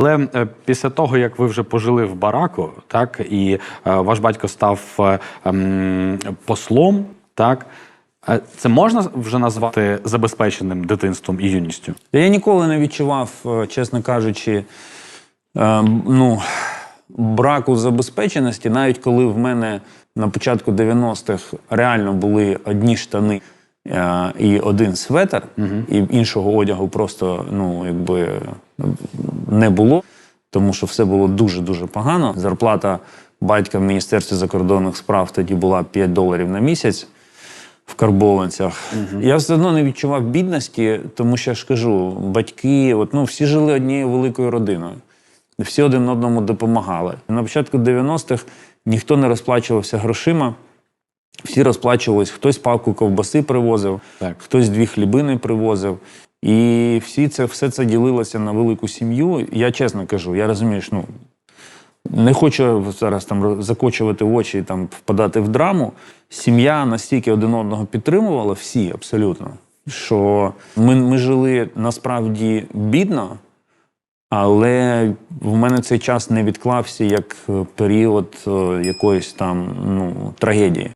Але е, після того, як ви вже пожили в бараку, так і е, ваш батько став е, ем, послом, так це можна вже назвати забезпеченим дитинством і юністю? Я ніколи не відчував, чесно кажучи, ну, браку забезпеченості, навіть коли в мене на початку 90-х реально були одні штани і один светр, і іншого одягу просто ну, якби, не було, тому що все було дуже-дуже погано. Зарплата батька в Міністерстві закордонних справ тоді була 5 доларів на місяць в карбованцях. Я все одно не відчував бідності, тому що я ж кажу, батьки, от, ну, всі жили однією великою родиною. Всі один одному допомагали. На початку 90-х ніхто не розплачувався грошима. Всі розплачувались, хтось палку ковбаси привозив, Так. хтось дві хлібини привозив. І всі це, все це ділилося на велику сім'ю. Я чесно кажу, я розумію, що ну, не хочу зараз там закочувати очі і там впадати в драму. Сім'я настільки один одного підтримувала, всі абсолютно, що ми, ми жили насправді бідно, але в мене цей час не відклався як період е, якоїсь там ну, трагедії.